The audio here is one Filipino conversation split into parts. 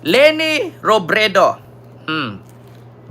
Lenny Robredo hmm,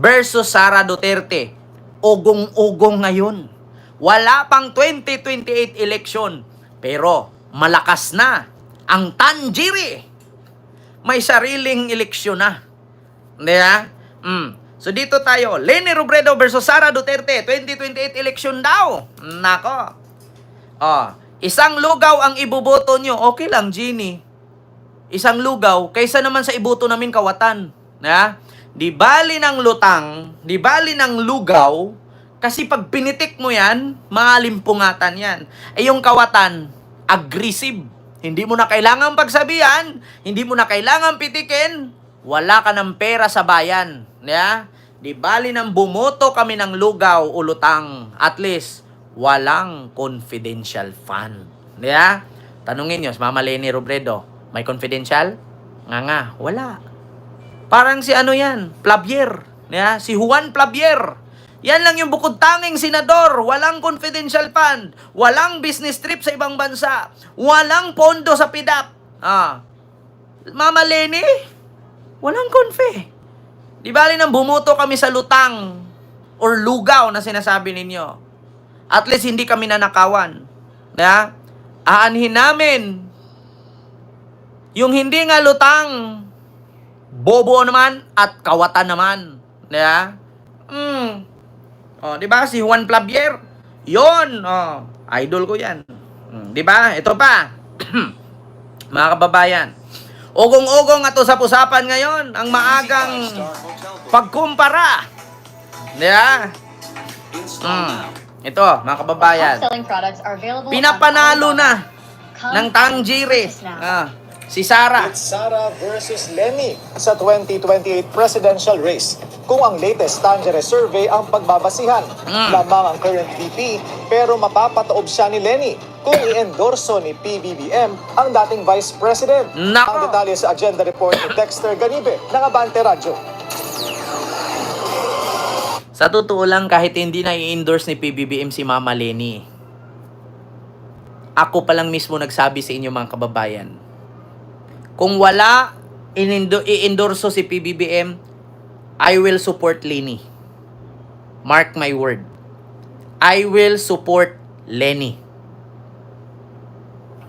versus Sara Duterte. Ugong-ugong ngayon. Wala pang 2028 election. Pero malakas na ang Tanjiri. May sariling eleksyon na. Hindi ha? Mm. So dito tayo, Lenny Robredo versus Sara Duterte, 2028 election daw. Nako. Oh, isang lugaw ang iboboto nyo. Okay lang, Genie. Isang lugaw, kaysa naman sa iboto namin kawatan. Na? Di bali ng lutang, di bali ng lugaw, kasi pag pinitik mo yan, malimpungatan yan. Eh yung kawatan, aggressive. Hindi mo na kailangan pagsabihan, hindi mo na kailangan pitikin, wala ka ng pera sa bayan. Yeah? Di bali ng bumoto kami ng lugaw o lutang, at least, walang confidential fund. Yeah? Tanungin nyo, Mama Lenny Robredo, may confidential? Nga nga, wala. Parang si ano yan, Plavier. Yeah? Si Juan Plavier. Yan lang yung bukod tanging senador. Walang confidential fund. Walang business trip sa ibang bansa. Walang pondo sa PIDAP. Ah. Mama Lenny, walang konfe. Di bali nang bumuto kami sa lutang or lugaw na sinasabi ninyo. At least hindi kami nanakawan. Yeah? Aanhin namin yung hindi nga lutang, bobo naman at kawatan naman. Yeah? Mm. Oh, 'di ba si Juan Plavier? 'Yon, oh, idol ko 'yan. Mm, 'Di ba? Ito pa. Mga kababayan. Ugong-ugong at usap-usapan ngayon ang maagang pagkumpara. 'Di ba? Mm. Ito, mga kababayan. Pinapanalo na ng Tangjiri. Ah, si Sarah. It's Sara versus Lenny sa 2028 presidential race. Kung ang latest Tanjere survey ang pagbabasihan, Mm. lamang ang current VP pero mapapataob siya ni Lenny kung i-endorso ni PBBM ang dating Vice President. Nako. Ang detalye sa agenda report ni Dexter Ganibe ng Abante Radio. Sa totoo lang, kahit hindi na i-endorse ni PBBM si Mama Lenny, ako pa lang mismo nagsabi sa inyo mga kababayan, kung wala i-endorso si PBBM, I will support Lenny. Mark my word. I will support Lenny.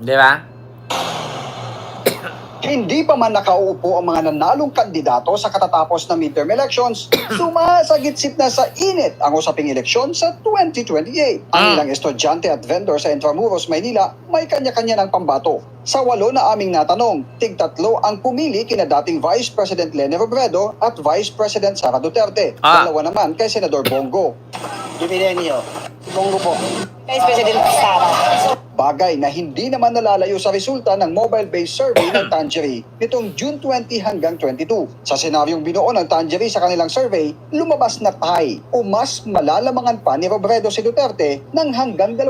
Di ba? Hindi pa man nakauupo ang mga nanalong kandidato sa katatapos na midterm elections, sumasagitsip na sa init ang usaping eleksyon sa 2028. Ang Ah. ilang estudyante at vendor sa Intramuros, Maynila, may kanya-kanya ng pambato. Sa walo na aming natanong, tig-tatlo ang pumili kina dating Vice President Lene Robredo at Vice President Sara Duterte. Ah. Dalawa naman kay Senador Bongo. Dumilenio. Bongo po. Vice President Sara. Bagay na hindi naman nalalayo sa resulta ng mobile-based survey ng Tangery nitong June 20 hanggang 22. Sa senaryong binuo ng Tangery sa kanilang survey, lumabas na tie o mas malalamangan pa ni Robredo si Duterte ng hanggang 2%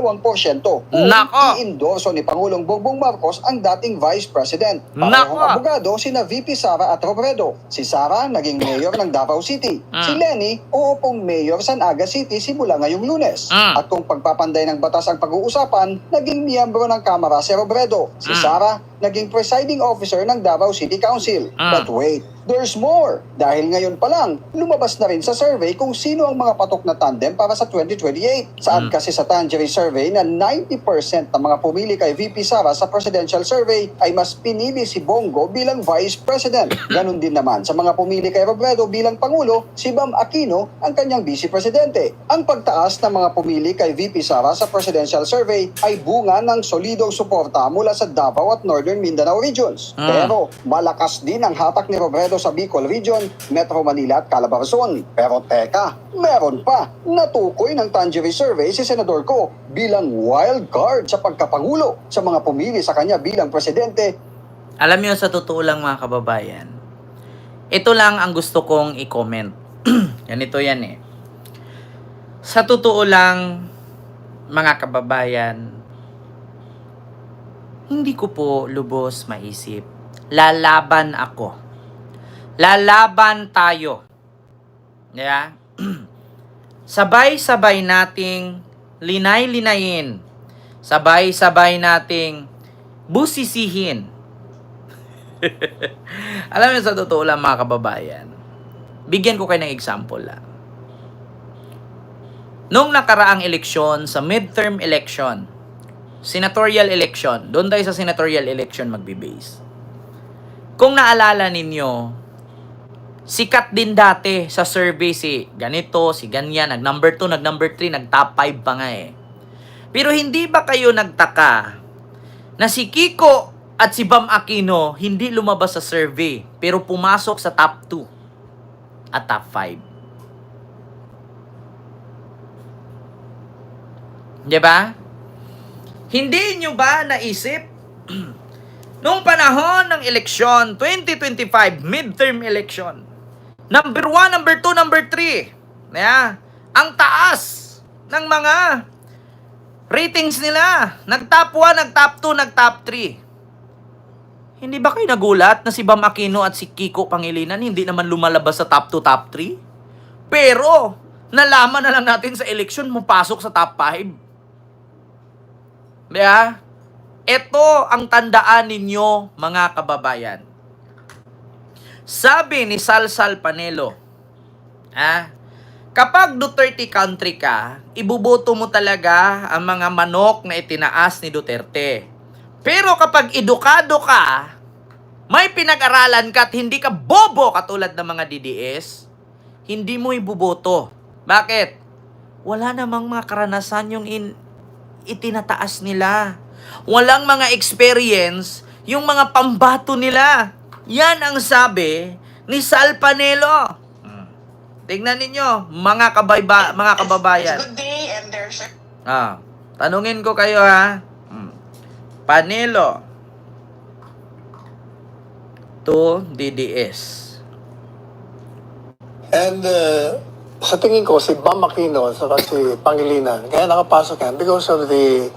kung Nako! i-endorso ni Pangulong Bongbong Marcos ang dating Vice President. Parehong abogado sina VP Sara at Robredo. Si Sara naging mayor ng Davao City. Mm. Si Lenny uupong mayor sa Naga City simula ngayong lunes. Mm. At kung pagpapanday ng batas ang pag-uusapan, naging miyembro ng Kamara si Robredo. Si Mm. Sara, naging presiding officer ng Davao City Council. Mm. But wait, there's more. Dahil ngayon pa lang, lumabas na rin sa survey kung sino ang mga patok na tandem para sa 2028. Saan Mm. kasi sa Tangery survey na 90% ng mga pumili kay VP Sara sa presidential survey ay mas pinili si Bongo bilang vice president. Ganon din naman sa mga pumili kay Robredo bilang pangulo, si Bam Aquino ang kanyang vice presidente. Ang pagtaas ng mga pumili kay VP Sara sa presidential survey ay bunga ng solidong suporta mula sa Davao at Northern Mindanao regions. Mm. Pero malakas din ang hatak ni Robredo sa Bicol Region, Metro Manila at Calabarzon. Pero teka, meron pa. Natukoy ng Tangery Survey si Senador Ko bilang wild card sa pagkapangulo sa mga pumili sa kanya bilang presidente Alam niyo sa totoo lang mga kababayan, ito lang ang gusto kong i-comment. Ganito yan eh. Sa totoo lang, mga kababayan, hindi ko po lubos maisip. Lalaban ako. Lalaban tayo. Yeah? Sabay-sabay nating linay-linayin. Sabay-sabay nating busisihin Alam niyo sa totoo lang mga kababayan, bigyan ko kayo ng example lang. Nung nakaraang eleksyon, sa midterm election, senatorial election, doon tayo sa senatorial election magbe-base. Kung naalala ninyo, sikat din dati sa survey si ganito, si ganyan, nag number 2, nag number 3, nag top 5 pa nga eh. Pero hindi ba kayo nagtaka na si Kiko at si Bam Aquino hindi lumabas sa survey pero pumasok sa top 2 at top 5? 'Di ba? Hindi nyo ba naisip nung panahon ng eleksyon 2025 midterm election number 1, number 2, number 3 yeah, ang taas ng mga ratings nila nag top 1, nag top 2, nag top 3 hindi ba kayo nagulat na si Bam Aquino at si Kiko Pangilinan hindi naman lumalabas sa top 2, top 3? Pero, nalaman na lang natin sa eleksyon, mapasok sa top 5. Kaya, ito ang tandaan ninyo, mga kababayan. Sabi ni Salsal Panelo, ah, kapag Duterte country ka, ibuboto mo talaga ang mga manok na itinaas ni Duterte. Pero kapag edukado ka, may pinag-aralan ka at hindi ka bobo katulad ng mga DDS, hindi mo ibuboto. Bakit? Wala namang mga karanasan yung in, itinataas nila. Walang mga experience yung mga pambato nila. Yan ang sabi ni Sal Panelo. Hmm. Tingnan ninyo, mga kabayba, mga kababayan. Good day, and there's Ah, tanungin ko kayo ha. Hmm. Panelo to DDS. And uh, sa tingin ko, si Bam Aquino at si Pangilinan, kaya nakapasok yan because of the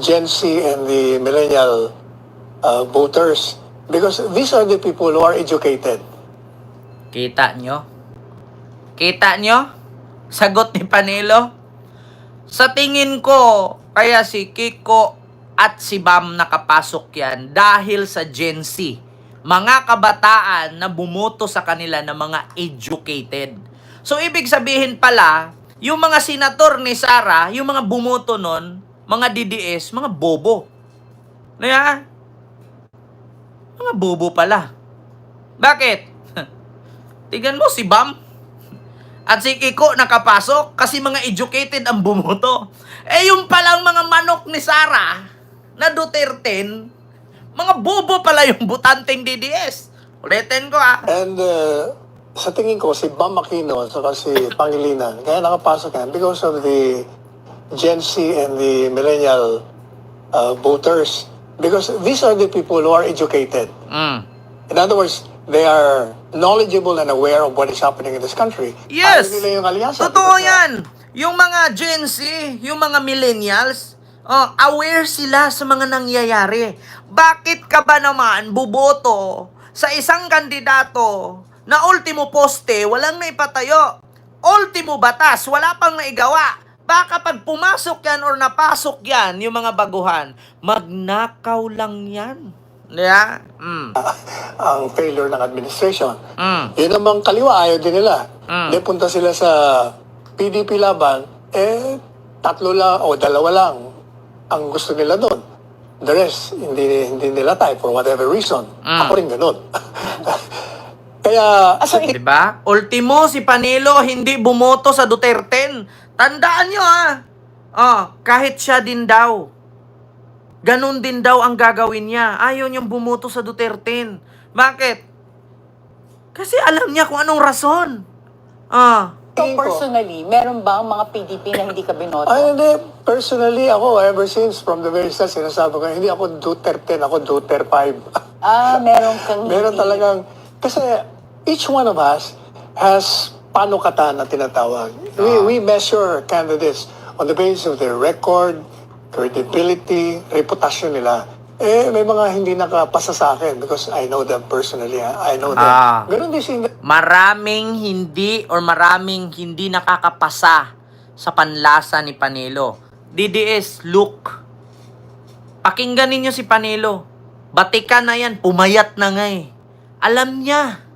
Gen Z and the millennial uh, voters. Because these are the people who are educated. Kita nyo? Kita nyo? Sagot ni Panelo? Sa tingin ko, kaya si Kiko at si Bam nakapasok yan dahil sa Gen Z. Mga kabataan na bumoto sa kanila na mga educated. So, ibig sabihin pala, yung mga senator ni Sara, yung mga bumoto nun, mga DDS, mga bobo. Kaya, mga bobo pala. Bakit? Tingnan mo si Bam at si Kiko nakapasok kasi mga educated ang bumoto. Eh yung palang mga manok ni Sara na Duterte, mga bobo pala yung butanteng DDS. Ulitin ko ah. And uh, sa tingin ko, si Bam Aquino at si Pangilinan, kaya nakapasok yan because of the Gen Z and the millennial uh, voters. Because these are the people who are educated. Mm. In other words, they are knowledgeable and aware of what is happening in this country. Yes! Ayaw nila yung alyansa. Totoo uh, yan. Yung mga Gen Z, yung mga millennials, oh, aware sila sa mga nangyayari. Bakit ka ba naman buboto sa isang kandidato na ultimo poste, walang naipatayo? Ultimo batas, wala pang naigawa. Baka pag pumasok yan or napasok yan, yung mga baguhan, magnakaw lang yan. Yeah? Mm. ang failure ng administration. Mm. Yun namang kaliwa, ayaw din nila. Mm. Hindi punta sila sa PDP laban, eh, tatlo lang o dalawa lang ang gusto nila doon. The rest, hindi, hindi nila type for whatever reason. Mm. Ako rin ganun. Kaya, sa Di ba? Ultimo, si Panelo hindi bumoto sa Duterte. Tandaan nyo ah. Oh, kahit siya din daw. Ganon din daw ang gagawin niya. Ayaw niyang bumoto sa Duterte. Bakit? Kasi alam niya kung anong rason. Ah. So ko- personally, meron ba ang mga PDP na hindi ka binoto? Ay, hindi. Personally, ako, ever since, from the very start, sinasabi ko, hindi ako Duterte, ako Duterte 5. ah, meron kang Meron hindi. talagang, kasi each one of us has panukatan na tinatawag. We, we measure candidates on the basis of their record, credibility, reputasyon nila. Eh, may mga hindi nakapasa sa akin because I know them personally. ha. I know them. Ah. Ganun din si Maraming hindi or maraming hindi nakakapasa sa panlasa ni Panelo. DDS, look. Pakinggan ninyo si Panelo. Batikan na yan, pumayat na nga eh. Alam niya.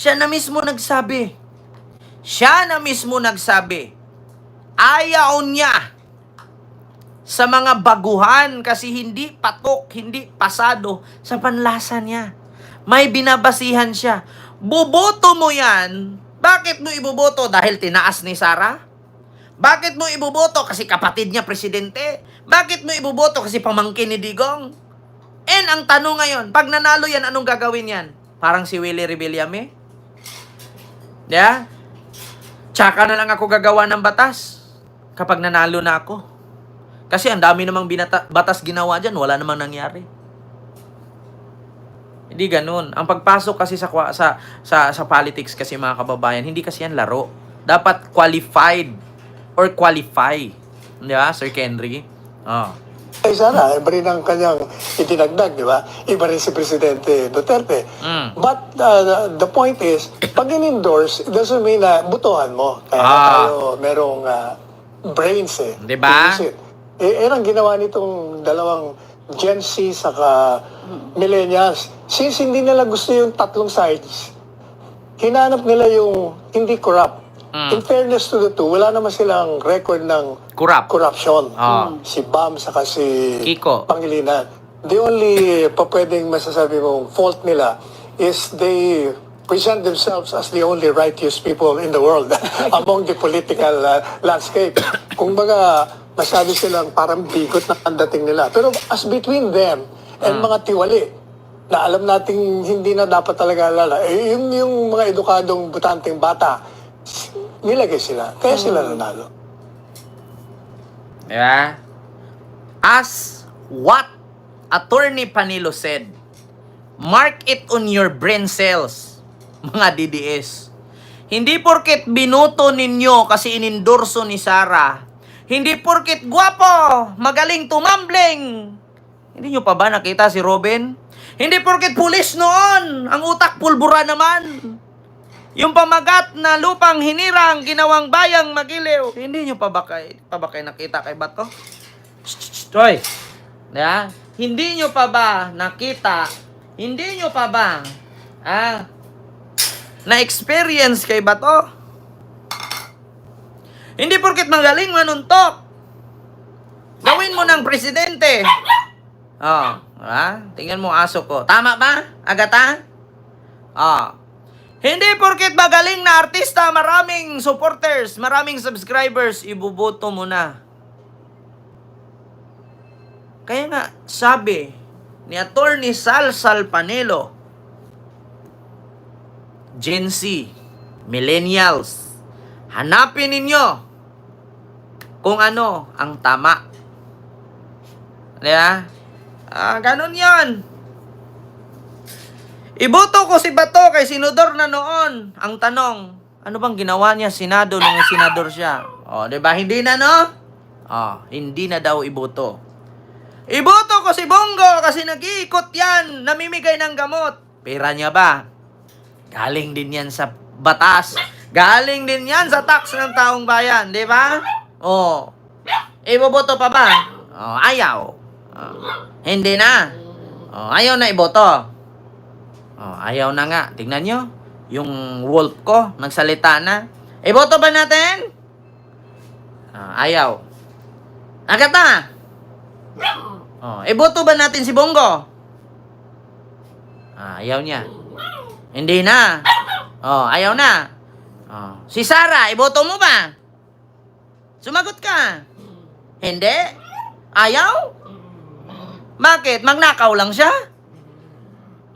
Siya na mismo nagsabi. Siya na mismo nagsabi. Ayaw niya sa mga baguhan kasi hindi patok, hindi pasado sa panlasa niya. May binabasihan siya. Buboto mo yan. Bakit mo iboboto? Dahil tinaas ni Sara? Bakit mo iboboto? Kasi kapatid niya presidente? Bakit mo iboboto? Kasi pamangkin ni Digong? And ang tanong ngayon, pag nanalo yan, anong gagawin yan? Parang si Willie Rebillame? Yeah? Tsaka na lang ako gagawa ng batas kapag nanalo na ako. Kasi ang dami namang binata- batas ginawa dyan, wala namang nangyari. Hindi ganun. Ang pagpasok kasi sa sa sa sa politics kasi mga kababayan, hindi kasi yan laro. Dapat qualified or qualify. Di ba, Sir Henry? Oh. Ay sana, iba rin ang kanyang itinagdag, di ba? Iba rin si Presidente Duterte. Mm. But uh, the point is, pag in-endorse, it doesn't mean na butuhan mo. Kaya Ah. tayo merong uh, brains eh. Di ba? it. Eh, yan ang ginawa nitong dalawang Gen Z saka millennials. Since hindi nila gusto yung tatlong sides, hinanap nila yung hindi corrupt. Mm. In fairness to the two, wala naman silang record ng Kurap. corruption. Ah. Si Bam saka si Kiko. Pangilinan. The only pa pwedeng masasabi mong fault nila is they present themselves as the only righteous people in the world among the political uh, landscape. Kung baga, masabi silang parang bigot na ang dating nila. Pero as between them and mga tiwali, na alam nating hindi na dapat talaga alala, eh, yung, yung mga edukadong butanteng bata, nilagay sila. Kaya sila nanalo. Ba? As what Attorney Panilo said, mark it on your brain cells, mga DDS. Hindi porket binoto ninyo kasi inindorso ni Sara, hindi porket gwapo, magaling tumambling. Hindi nyo pa ba nakita si Robin? Hindi porket pulis noon, ang utak pulbura naman. Yung pamagat na lupang hinirang, ginawang bayang magiliw. Hindi nyo pa ba pa ba nakita kay Bato? Hoy! Yeah? Hindi nyo pa ba nakita? Hindi nyo pa ba ah, na-experience kay Bato? Hindi porket magaling manuntok. Gawin mo ng presidente. Oh, ah, tingnan mo aso ko. Tama ba? Agata? Ah. Hindi porket magaling na artista, maraming supporters, maraming subscribers, ibuboto mo na. Kaya nga, sabi ni Attorney Sal Salpanelo, Gen Z, Millennials, hanapin ninyo kung ano ang tama. Di? Ah, ganun yon. Iboto ko si Bato kay sinudor na noon. Ang tanong, ano bang ginawa niya Senado nung senador siya? O, di ba? Hindi na, no? O, hindi na daw iboto. Iboto ko si Bongo kasi nag-iikot yan, namimigay ng gamot. Pera niya ba? Galing din yan sa batas. Galing din yan sa tax ng taong bayan, di ba? O, iboboto pa ba? O, ayaw. O, hindi na. O, ayaw na iboto. Oh, ayaw na nga. Tingnan nyo. Yung wolf ko, nagsalita na. Eh, boto ba natin? Ah, ayaw. Agata! Oh, eh, boto ba natin si Bongo? Ah, ayaw niya. Hindi na. Oh, ayaw na. Oh, si Sara, iboto mo ba? Sumagot ka. Hindi? Ayaw? Bakit? Magnakaw lang siya?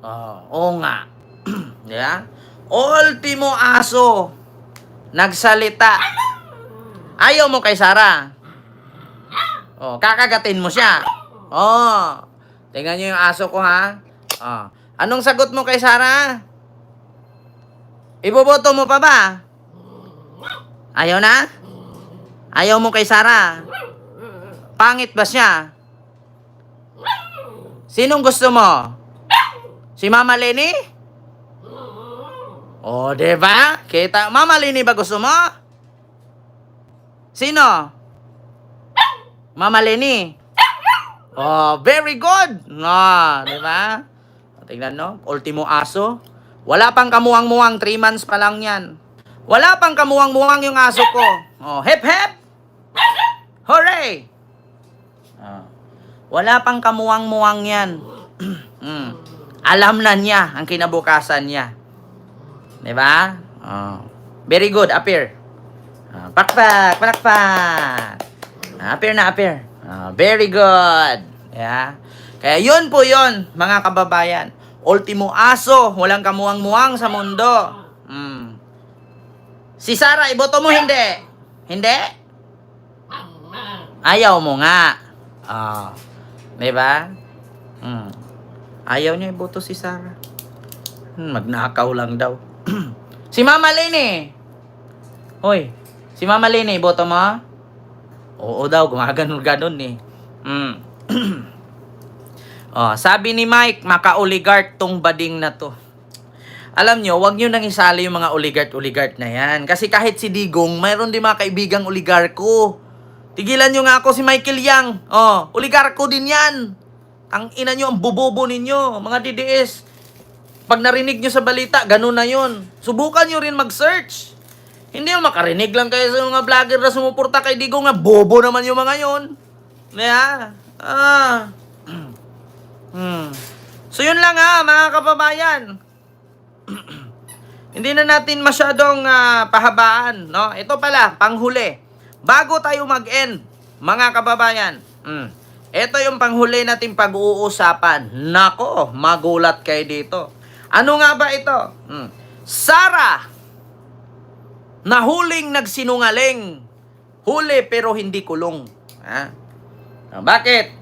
Oh, oo nga. yeah? Ultimo aso. Nagsalita. Ayaw mo kay Sara. Oh, kakagatin mo siya. Oh. Tingnan niyo yung aso ko ha. Oh. Anong sagot mo kay Sara? Iboboto mo pa ba? Ayaw na? Ayaw mo kay Sara? Pangit ba siya? Sinong gusto mo? Si Mama Lenny? Oh, di ba? Kita, Mama Lenny ba gusto mo? Sino? Mama Lenny? Oh, very good. No, di ba? Tingnan no, ultimo aso. Wala pang kamuwang-muwang, 3 months pa lang yan. Wala pang kamuwang-muwang yung aso ko. Oh, hep hep. Hooray! Ah. Wala pang kamuwang-muwang yan. mm. Alam na niya ang kinabukasan niya. Di ba? Oh. Very good, appear. Ah, pakpak, pakpak. Ah, appear na, appear. Ah, very good. Yeah. Kaya yun po yun, mga kababayan. Ultimo aso, walang kamuwang-muwang sa mundo. Mm. Si Sarah, iboto mo hindi? Hindi? Ayaw mo nga. Ah. di ba? Mm. Ayaw niya iboto si Sarah. Hmm, magnakaw lang daw. si Mama Lene. Hoy, si Mama Lene, iboto mo? Oo daw, gumaganon-ganon eh. Mm. oh, sabi ni Mike, maka-oligarch tong bading na to. Alam nyo, wag nyo nang isali yung mga oligarch-oligarch na yan. Kasi kahit si Digong, mayroon din mga kaibigang oligarko. Tigilan nyo nga ako si Michael Yang. Oh, oligarko din yan. Ang ina nyo, ang bubobo ninyo, mga DDS. Pag narinig nyo sa balita, ganun na yun. Subukan nyo rin mag-search. Hindi yung makarinig lang kayo sa mga vlogger na sumuporta kay Digong nga bobo naman yung mga yon. Yeah. Ah. Hmm. So yun lang ha, mga kababayan. Hindi na natin masyadong ah, pahabaan, no? Ito pala, panghuli. Bago tayo mag-end, mga kababayan. Mm. Ito yung panghuli nating pag-uusapan. Nako, magulat kayo dito. Ano nga ba ito? Mm. Sarah, nahuling nagsinungaling. Huli pero hindi kulong. Ha? Ah, Bakit?